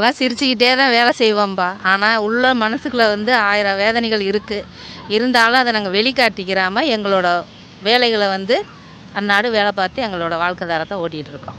எல்லாம் சிரிச்சுக்கிட்டே தான் வேலை செய்வோம்ப்பா ஆனால் உள்ள மனசுக்குள்ளே வந்து ஆயிரம் வேதனைகள் இருக்குது இருந்தாலும் அதை நாங்கள் வெளிக்காட்டிக்கிறாமல் எங்களோட வேலைகளை வந்து அன்றாடம் வேலை பார்த்து எங்களோட வாழ்க்கை தரத்தை ஓட்டிகிட்டு இருக்கோம்.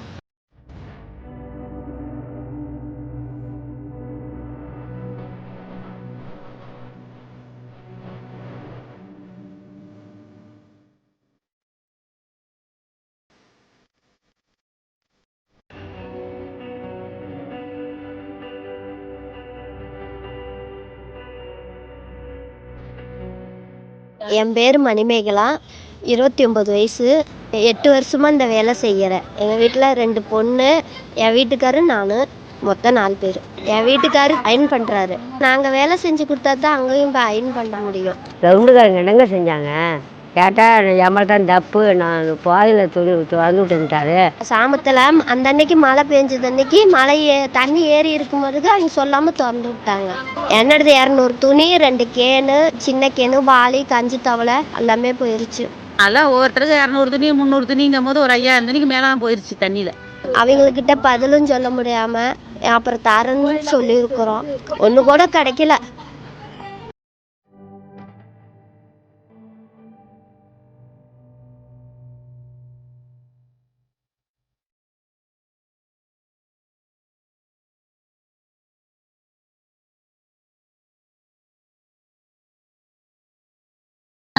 என் பேர் மணிமேகலா. இருபத்தி ஒம்பது வயசு. எட்டு வருஷமாக இந்த வேலை செய்கிறேன் எங்கள் வீட்டில் ரெண்டு பொண்ணு என் வீட்டுக்காரு நான். மொத்தம் நாலு பேர். என் வீட்டுக்காரு அயன் பண்ணுறாரு நாங்கள் வேலை செஞ்சு கொடுத்தா தான் அங்கேயும் இப்போ அயன் பண்ண முடியும். ரவுண்டுக்காரங்க என்னங்க செஞ்சாங்க? கேட்டால் எம்எல் தான் தப்பு. நான் பாதையில் துணி திறந்து விட்டுட்டாரு சாமத்தில் அந்த அன்னைக்கு மழை பெஞ்சது அன்னைக்கு மழை தண்ணி ஏறி இருக்கும்போது அவங்க சொல்லாமல் திறந்து விட்டாங்க. என்னது இரநூறு துணி ரெண்டு கேனு சின்ன கேனு வாளி கஞ்சி தவளை எல்லாமே போயிருச்சு. அதெல்லாம் ஒவ்வொருத்தருக்கு இரநூறு துணி முந்நூறு துணிங்கும் போது ஒரு ஐயாயிரம் துணிக்கு மேலே தான் போயிடுச்சு தண்ணியில். அவங்கக்கிட்ட பதிலும் சொல்ல முடியாமல் அப்புறம் தரேன்னு சொல்லியிருக்கிறோம். ஒன்று கூட கிடைக்கல.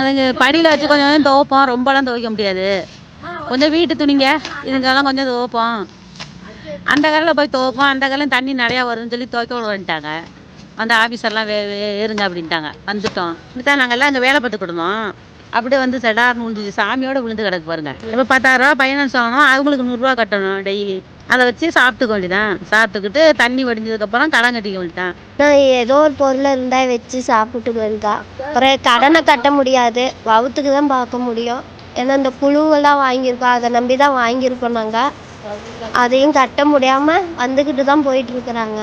அதுங்க படியில் வச்சு கொஞ்சம் கொஞ்சம் துவைப்போம். ரொம்பலாம் துவைக்க முடியாது. கொஞ்சம் வீட்டு துணிங்க. இதுங்கெல்லாம் கொஞ்சம் துவைப்போம். அந்த கரையில் போய் துவைப்போம். அந்த கடையில் தண்ணி நிறையா வரும்னு சொல்லி துவைக்க விடுன்ட்டாங்க அந்த ஆஃபீஸர்லாம் வே வே- ஏறுங்க அப்படின்ட்டாங்க. வந்துட்டோம். தான் நாங்கள் எல்லாம் அங்கே வேலை பார்த்துக்கிட்டு அப்படியே வந்து செடார்னு விழுந்துச்சு சாமியோட விழுந்து கிடக்கு பாருங்க. இப்போ பத்தாயிரரூவா ஃபைனான்ஸ் வாங்கணும் அவங்களுக்கு நூறுரூவா கட்டணும் டெய்லி. அதை வச்சு சாப்பிட்டுக்க வேண்டியதான் சாப்பிட்டுக்கிட்டு தண்ணி வடிஞ்சதுக்கப்புறம் கடன் கட்டிக்க வேண்டியதான் நான் ஏதோ ஒரு பொருளை இருந்தால் வச்சு சாப்பிட்டுக்க வந்தா. அப்புறம் கடனை கட்ட முடியாது. வவுத்துக்கு தான் பார்க்க முடியும். ஏன்னா இந்த புழுவெல்லாம் வாங்கியிருக்கோம். அதை நம்பி தான் வாங்கியிருக்கோம் நாங்கள் அதையும் கட்ட முடியாமல் வந்துக்கிட்டு தான் போயிட்டு இருக்கிறாங்க.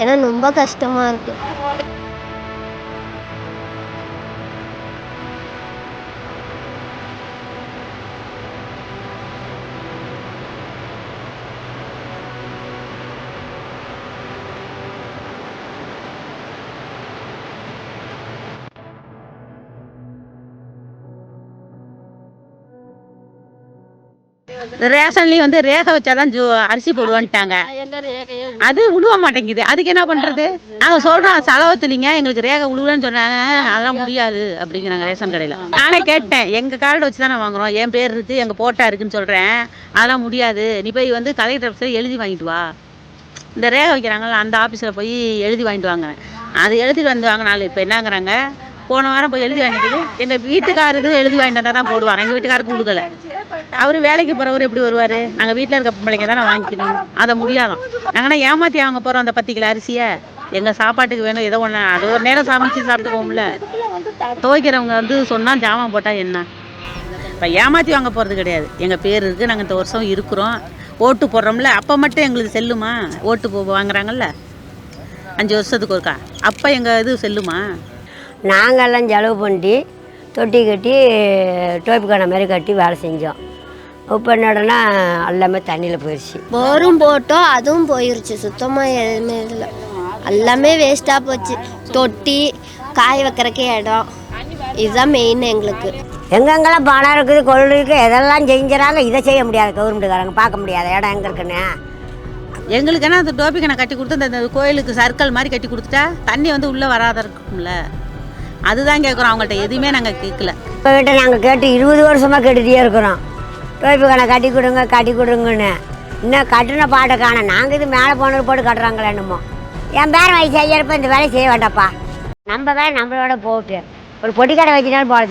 ஏன்னா ரொம்ப கஷ்டமாக இருக்குது ரேஷன்லேயும் வந்து ரேகை வச்சாதான் ஜோ அரிசி போடுவான்ட்டாங்க. அது விழுவ மாட்டேங்குது. அதுக்கு என்ன பண்ணுறது நாங்கள் சொல்கிறோம் செலவத்துலிங்க எங்களுக்கு ரேகை விழுவலன்னு சொன்னாங்க. அதெல்லாம் முடியாது அப்படிங்கிறாங்க ரேஷன் கடையில். நானே கேட்டேன் எங்கள் கார்டு வச்சு தானே வாங்குறோம். என் பேர் இருக்குது எங்கள் போட்டா இருக்குன்னு சொல்கிறேன் அதெல்லாம் முடியாது. நீ போய் வந்து கலெக்டர் ஆஃபீஸில் எழுதி வாங்கிட்டு வா. இந்த ரேகை வைக்கிறாங்கல்ல அந்த ஆஃபீஸில் போய் எழுதி வாங்கிட்டு வாங்க அது எழுதிட்டு வந்து வாங்கினாலும் இப்போ என்னங்கிறாங்க? போன வாரம் போய் எழுதி வாங்கிட்டு எங்கள் வீட்டுக்காரருக்கு எழுதி வாங்கிட்டு வந்தால் தான் போடுவார். எங்கள் வீட்டுக்காருக்கு கொடுக்கல அவர் வேலைக்கு போகிறவர் எப்படி வருவார்? நாங்கள் வீட்டில் இருக்க பிள்ளைங்க தானே வாங்கிக்கணும். அதை முடியாதான் நாங்கன்னா ஏமாற்றி வாங்க போகிறோம் அந்த பத்து கிலோ அரிசியை. எங்கள் சாப்பாட்டுக்கு வேணும் ஏதோ ஒன்று அது ஒரு நேரம் சமைச்சு சாப்பிட்டுக்கோம்ல துவைக்கிறவங்க வந்து சொன்னால் ஜாமான் போட்டால் என்ன? இப்போ ஏமாற்றி வாங்க போகிறது கிடையாது. எங்கள் பேர் இருக்குது நாங்கள் இந்த வருஷம் இருக்கிறோம். ஓட்டு போடுறோம்ல அப்போ மட்டும் எங்களுக்கு செல்லுமா? ஓட்டு போ வாங்குறாங்கல்ல. அஞ்சு வருஷத்துக்கு ஒருக்கா? அப்போ எங்கள் இது செல்லுமா? நாங்கெல்லாம் செலவு பண்ணி தொட்டி கட்டி டோப்பு கடை மாதிரி கட்டி வேலை செஞ்சோம். இப்போ என்னடனா எல்லாமே தண்ணியில் போயிடுச்சு போரும் போட்டோம் அதுவும் போயிருச்சு. சுத்தமாக எதுவுமே இல்லை. எல்லாமே வேஸ்ட்டாக போச்சு. தொட்டி காய வைக்கிறக்கே இடம். இதுதான் மெயின் எங்களுக்கு. எங்கெங்கெல்லாம் பணம் இருக்குது கொள்ளு இருக்குது எதெல்லாம் செஞ்சுறாங்க இதை செய்ய முடியாது. கவர்மெண்ட்டுக்காரங்க பார்க்க முடியாத. இடம் எங்கே இருக்குன்னு. எங்களுக்கு என்ன அந்த டோப்பி கணக்கு கட்டி கொடுத்து அந்த அந்த கோயிலுக்கு சர்க்கிள் மாதிரி கட்டி கொடுத்துட்டா தண்ணி வந்து உள்ளே வராத இருக்கும்ல. அதுதான் கேட்குறோம் அவங்கள்ட்ட எதுவுமே நாங்கள் கேட்கல இப்போ கிட்ட நாங்கள் கேட்டு இருபது வருஷமாக கேட்டுகிட்டே இருக்கிறோம். டோய்ப்பு கடை கட்டி கொடுங்க கட்டி கொடுங்கன்னு. இன்னும் கட்டின பாட்டை காண நாங்கள் இது மேலே போனது போட்டு கட்டுறாங்களே என்னமோ. என் பேர் வயசு ஐயாயிரப்ப இந்த வேலையை செய்ய வேண்டாப்பா நம்ம வேலை நம்மளோட போட்டு. ஒரு பொட்டி கடை வச்சுனாலும் போல